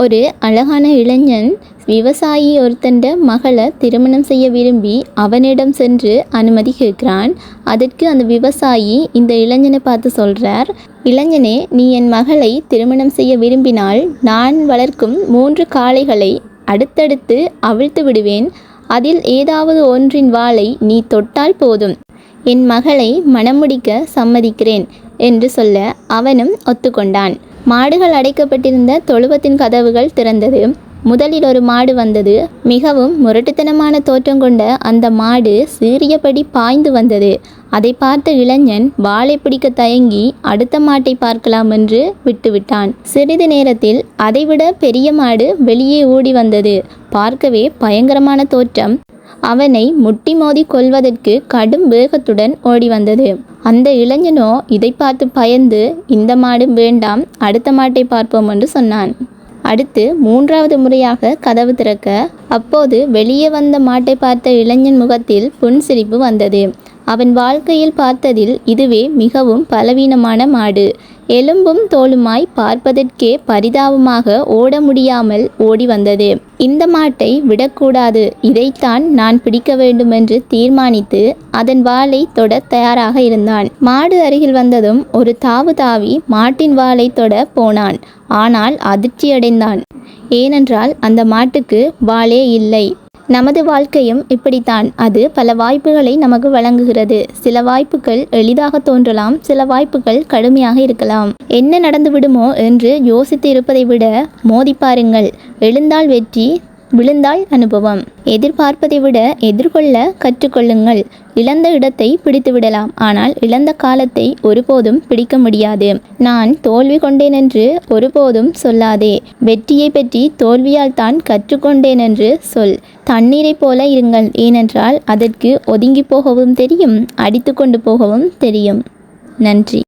ஒரு அழகான இளைஞன் விவசாயி ஒருத்தண்ட மகளை திருமணம் செய்ய விரும்பி அவனிடம் சென்று அனுமதி கேட்கிறான். அதற்கு அந்த விவசாயி இந்த இளைஞனை பார்த்து சொல்கிறார் இளைஞனே நீ என் மகளை திருமணம் செய்ய விரும்பினால் நான் வளர்க்கும் மூன்று காளைகளை அடுத்தடுத்து அவிழ்த்து விடுவேன். அதில் ஏதாவது ஒன்றின் வாளை நீ தொட்டால் போதும். என் மகளை மணமுடிக்க சம்மதிக்கிறேன் என்று சொல்ல அவனும் ஒத்துக்கொண்டான். மாடுகள் அடைக்கப்பட்டிருந்த தொழுவத்தின் கதவுகள் திறந்தது. முதலில் ஒரு மாடு வந்தது. மிகவும் முரட்டுத்தனமான தோற்றம் கொண்ட அந்த மாடு சீறியபடி பாய்ந்து வந்தது. அதை பார்த்த இளைஞன் வாளை பிடிக்க தயங்கி அடுத்த மாட்டை பார்க்கலாம் என்று விட்டுவிட்டான். சிறிது நேரத்தில் அதைவிட பெரிய மாடு வெளியே ஓடி வந்தது. பார்க்கவே பயங்கரமான தோற்றம். அவனை முட்டி மோதி கொள்வதற்கு கடும் வேகத்துடன் ஓடி வந்தது அந்த இளைஞனோ இதை பார்த்து பயந்து இந்த மாடும் வேண்டாம் அடுத்த மாட்டை பார்ப்போம் என்று சொன்னான். அடுத்து மூன்றாவது முறையாக கதவு திறக்க அப்போது வெளியே வந்த மாட்டை பார்த்த இளைஞன் முகத்தில் புன்சிரிப்பு வந்தது. அவன் வாழ்க்கையில் பார்த்ததில் இதுவே மிகவும் பலவீனமான மாடு. எலும்பும் தோலுமாய் பார்ப்பதற்கே பரிதாபமாக ஓட முடியாமல் ஓடி வந்தது. இந்த மாட்டை விடக்கூடாது. இதைத்தான் நான் பிடிக்க வேண்டுமென்று தீர்மானித்து அதன் வாளை தொட தயாராக இருந்தான். மாடு அருகில் வந்ததும் ஒரு தாவு தாவி மாட்டின் வாளை தொட போனான். ஆனால் அதிர்ச்சியடைந்தான். ஏனென்றால் அந்த மாட்டுக்கு வாளே இல்லை. நமது வாழ்க்கையும் இப்படித்தான். அது பல வாய்ப்புகளை நமக்கு வழங்குகிறது. சில வாய்ப்புகள் எளிதாக தோன்றலாம் சில வாய்ப்புகள் கடுமையாக இருக்கலாம். என்ன நடந்து விடுமோ என்று யோசித்து இருப்பதை விட மோதி பாருங்கள். எழுந்தால் வெற்றி விழுந்தால் அனுபவம். எதிர்பார்ப்பதை விட எதிர்கொள்ள கற்றுக்கொள்ளுங்கள். இழந்த இடத்தை பிடித்து விடலாம் ஆனால் இழந்த காலத்தை ஒருபோதும் பிடிக்க முடியாது. நான் தோல்வி கொண்டேன் என்று ஒருபோதும் சொல்லாதே. வெற்றியை பற்றி தோல்வியால் தான் கற்றுக்கொண்டேன் என்று சொல். தண்ணீரைப் போல இருங்கள். ஏனென்றால் அதற்கு ஒதுங்கி போகவும் தெரியும். அடித்து கொண்டு போகவும் தெரியும். நன்றி.